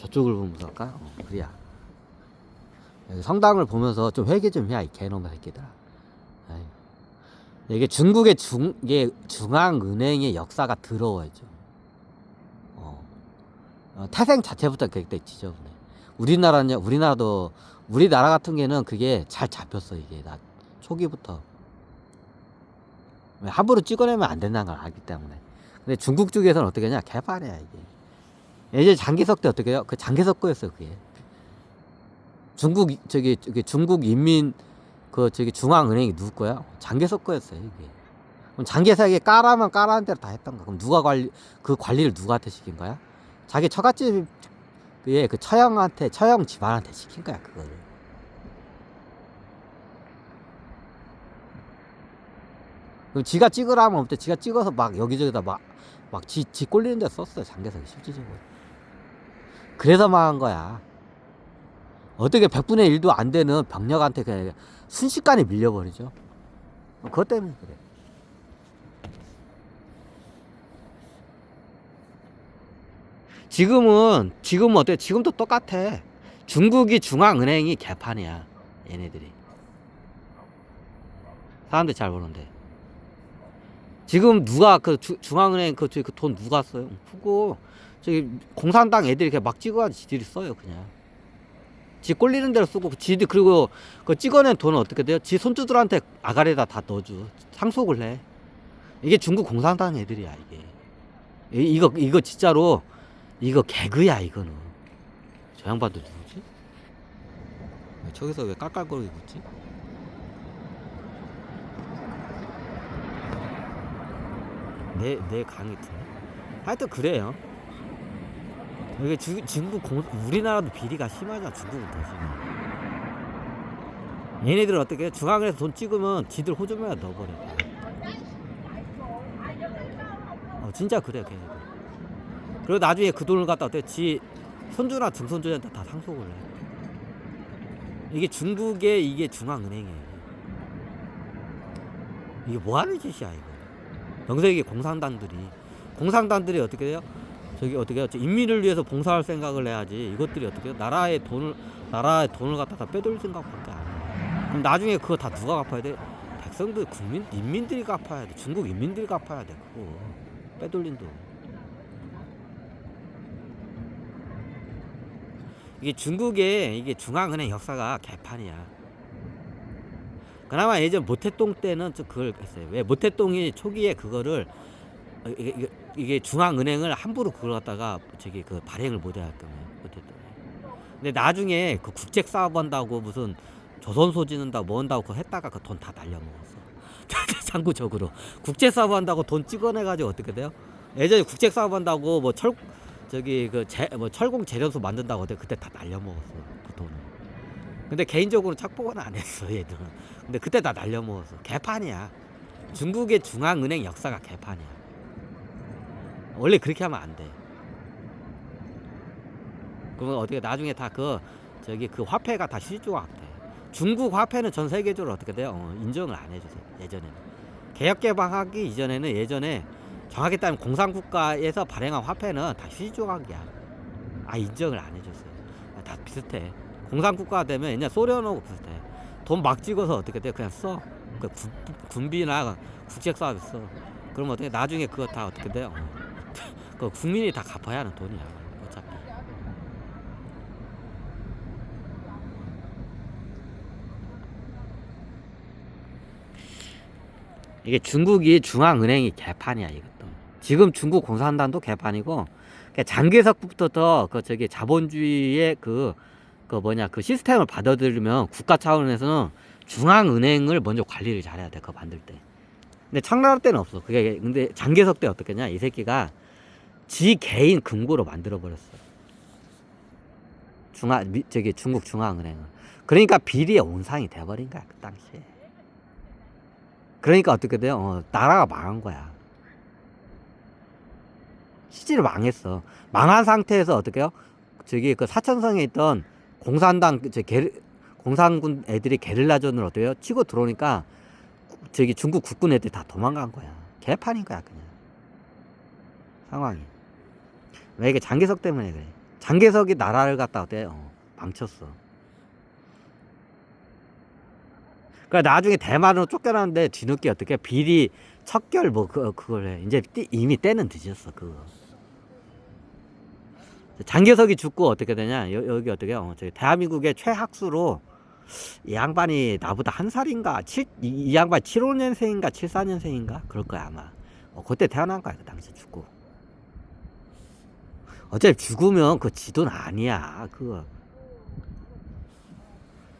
저쪽을 보면서 할까? 어, 그래야. 성당을 보면서 좀 회개 좀 해야 이 개놈의 새끼들아. 이게 중국의 중 중앙은행의 역사가 더러워야죠. 어. 어, 태생 자체부터 굉장히 지저분해. 우리나라는 우리나라도 우리나라 같은 게는 그게 잘 잡혔어 이게 나 초기부터. 왜 함부로 찍어내면 안 된다는 걸 알기 때문에. 근데 중국 쪽에서는 어떻게 하냐 개판이야 이게. 예전 장기석 때 어떻게 해요? 그 장기석 거였어요 그게. 중국 이- 저기 저기 중국 인민 그 저기 중앙은행이 누구 거야? 장개석 거였어요 이게. 그럼 장개석이 까라면 까라는 대로 다 했던 거. 그럼 누가 관리 그 관리를 누구한테 시킨 거야? 자기 처갓집 그의 그 처형한테 처형 집안한테 시킨 거야 그거를. 그럼 지가 찍으라면 없대. 지가 찍어서 막 여기저기다 막 막 지 지 꼴리는 데 썼어요 장개석이 실질적으로. 그래서 망한 거야. 어떻게 100분의 1도 안 되는 병력한테 그냥 순식간에 밀려버리죠. 그것 때문에 그래. 지금은, 지금은 어때? 지금도 똑같아. 중국이 중앙은행이 개판이야. 얘네들이. 사람들 잘 모르는데. 지금 누가 그 주- 중앙은행 그, 그돈 누가 써요? 그거 저기 공산당 애들이 그냥 막 찍어가지고 지들이 써요, 그냥. 지 꼴리는 대로 쓰고 지들 그리고 그 찍어낸 돈은 어떻게 돼요? 지 손주들한테 아가리에다 다 넣어줘 상속을 해 이게 중국 공산당 애들이야 이게 이, 이거 이거 진짜로 이거 개그야 이거는 저 양반도 누구지? 왜 저기서 왜 깔깔거리고 있지? 내, 내 강의 트네 하여튼 그래요 이게 주, 중국 공, 우리나라도 비리가 심하잖아 중국은 더 심해 얘네들 은 어떻게 해? 중앙에서 돈 찍으면 지들 호주머니에 넣어버려 어, 진짜 그래 걔네들. 그리고 나중에 그 돈을 갖다 어때? 지 손주나 증손주한테 다 상속을 해. 이게 중국의 이게 중앙은행이에요. 이게 뭐하는 짓이야 이거. 명색이 공산당들이. 공산당들이 어떻게 돼요? 저기 어떻게? 인민을 위해서 봉사할 생각을 해야지 이것들이 어떻게? 나라의 돈을 나라의 돈을 갖다가 빼돌릴 생각밖에 안 해. 그럼 나중에 그거 다 누가 갚아야 돼? 백성들 국민 인민들이 갚아야 돼. 중국 인민들이 갚아야 돼. 그거 빼돌린 돈. 이게 중국의 이게 중앙은행 역사가 개판이야. 그나마 예전 모태똥 때는 좀 그걸 했어요. 왜 모태똥이 초기에 그거를 어, 이게, 이게, 이게 중앙은행을 함부로 그걸 갖다가 저기 그 발행을 못해 할 거면 모태똥. 근데 나중에 그 국책 사업 한다고 무슨 조선소 짓는다고 뭐 한다고 그거 했다가 그 돈 다 날려먹었어. 참고적으로 국제 사업 한다고 돈 찍어내가지고 어떻게 돼요? 예전에 국제 사업 한다고 뭐 철 저기 그뭐 철공 재련소 만든다고 그때 그때 다 날려먹었어 그 돈을. 근데 개인적으로 착복은 안 했어 얘들은. 근데 그때 다 날려먹었어. 개판이야. 중국의 중앙은행 역사가 개판이야. 원래 그렇게 하면 안 돼. 그러면 어떻게 나중에 다 그 저기 그 화폐가 다 실조가 돼. 중국 화폐는 전 세계적으로 어떻게 돼요? 어, 인정을 안 해주세요. 예전에는 개혁 개방하기 이전에는 예전에 정확히 따면 공산국가에서 발행한 화폐는 다 실조각이야. 아 인정을 안 해줬어요. 아, 다 비슷해. 공산국가가 되면 옛날 소련하고 비슷해. 돈 막 찍어서 어떻게 돼? 그냥 써. 그 군, 군비나 국책 써. 그러면 어떻게 나중에 그거 다 어떻게 돼요? 그 국민이 다 갚아야 하는 돈이야. 어차피. 이게 중국이 중앙은행이 개판이야 이것도. 지금 중국 공산당도 개판이고 그러니까 장개석부터 그 저기 자본주의의 그, 그 뭐냐 그 시스템을 받아들이면 국가 차원에서는 중앙은행을 먼저 관리를 잘해야 돼 그거 만들 때. 근데 청나라 때는 없어. 그게 근데 장개석 때 어떻겠냐 이 새끼가 지 개인 금고로 만들어 버렸어. 중앙 미- 저기 중국 중앙은행을. 그러니까 비리의 온상이 돼버린 거야 그 당시에. 그러니까 어떻게 돼요? 어, 나라가 망한 거야. 실제로 망했어. 망한 상태에서 어떻게 해요? 저기 그 사천성에 있던 공산당 그저 게, 공산군 애들이 게릴라전을 어떻게 해요? 치고 들어오니까 저기 중국 국군 애들이 다 도망간 거야. 개판인 거야 그냥. 상황이. 왜 이게 장개석 때문에 그래. 장개석이 나라를 갖다 어때? 어, 망쳤어. 그러니까 나중에 대만으로 쫓겨나는데 뒤늦게 어떻게 비리 척결 뭐 그, 그걸 해. 이제 띠- 이미 때는 늦었어 그거. 장개석이 죽고 어떻게 되냐? 여, 여기 어떻게? 어, 저기 대한민국의 최학수로 이 양반이 나보다 한 살인가? 칠, 이, 이 양반 75년생인가 74년생인가? 그럴 거야 아마. 어, 그때 태어난 거야 그 당시 죽고. 어차피 죽으면 그 지돈 아니야 그거.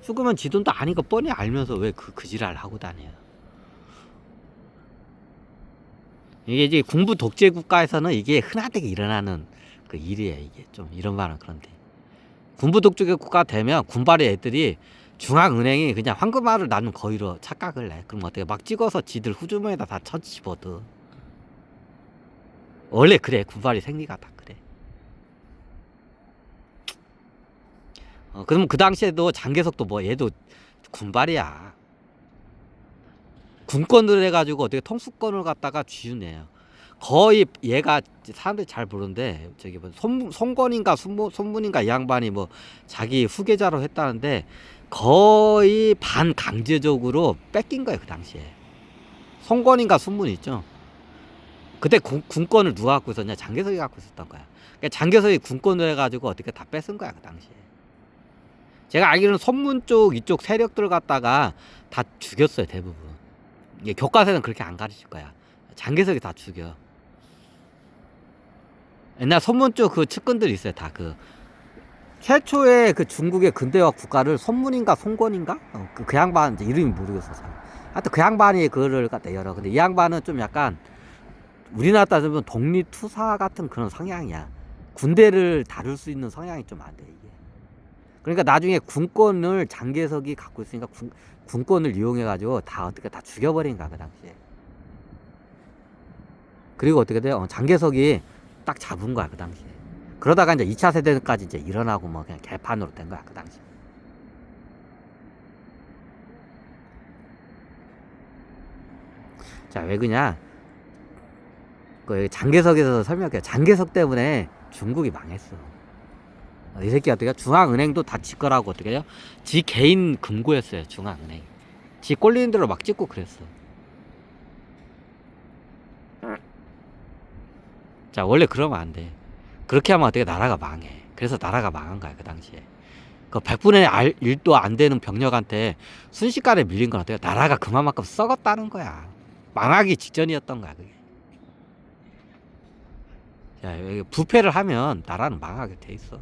죽으면 지돈도 거 뻔히 알면서 왜 그 그지랄 하고 다녀. 이게 이제 군부 독재 국가에서는 이게 흔하게 일어나는 그 일이에요 이게 좀 이런 말은 그런데 군부 독재 국가 되면 군발의 애들이 중앙은행이 그냥 황금알을 나는 거의로 착각을 해. 그럼 어떻게 막 찍어서 지들 후주머니에다 다 쳐집어도 원래 그래 군발이 생리가 다 그래. 어, 그러면 그 당시에도 장개석도 뭐 얘도 군발이야. 군권을 해가지고 어떻게 통수권을 갖다가 쥐어내요. 거의 얘가 사람들이 잘 모르는데 저기 뭐 손, 손권인가 손문, 손문인가 이 양반이 뭐 자기 후계자로 했다는데 거의 반강제적으로 뺏긴 거예요 그 당시에. 손권인가 손문 있죠. 그때 군, 군권을 누가 갖고 있었냐 장개석이 갖고 있었던 거야. 그러니까 장개석이 군권을 해가지고 어떻게 다 뺏은 거야 그 당시에. 제가 알기로는 손문 쪽 이쪽 세력들 갖다가 다 죽였어요 대부분. 이게 교과서는 그렇게 안 가르칠 거야. 장개석이 다 죽여. 옛날 손문 쪽 그 측근들 있어요 다 그. 최초의 그 중국의 근대화 국가를 손문인가 송권인가 어, 그, 그 양반 이름이 모르겠어 잘. 하여튼 그 양반이 그거를 갖다 열어. 근데 이 양반은 좀 약간 우리나라 따지면 독립투사 같은 그런 성향이야. 군대를 다룰 수 있는 성향이 좀 안 돼 이게. 그러니까 나중에 군권을 장개석이 갖고 있으니까 군, 군권을 이용해 가지고 다 어떻게 다 죽여버린 거야 그 당시에. 그리고 어떻게 돼요? 어, 장개석이 딱 잡은 거야 그 당시에. 그러다가 이제 2차 세대까지 이제 일어나고 뭐 그냥 개판으로 된 거야 그 당시에. 자왜 그냐? 그 장개석에서 설명해. 장개석 때문에 중국이 망했어. 어, 이 새끼 어떻게 중앙은행도 다지 거라고 어떻게 해요? 지 개인 금고였어요 중앙은행. 지 꼴리는 대로 막 찍고 그랬어. 자 원래 그러면 안 돼. 그렇게 하면 어떻게 나라가 망해. 그래서 나라가 망한 거야 그 당시에. 그 100분의 1도 안 되는 병력한테 순식간에 밀린 건 어때요? 나라가 그만큼 썩었다는 거야. 망하기 직전이었던 거야 그게. 자, 부패를 하면 나라는 망하게 돼 있어.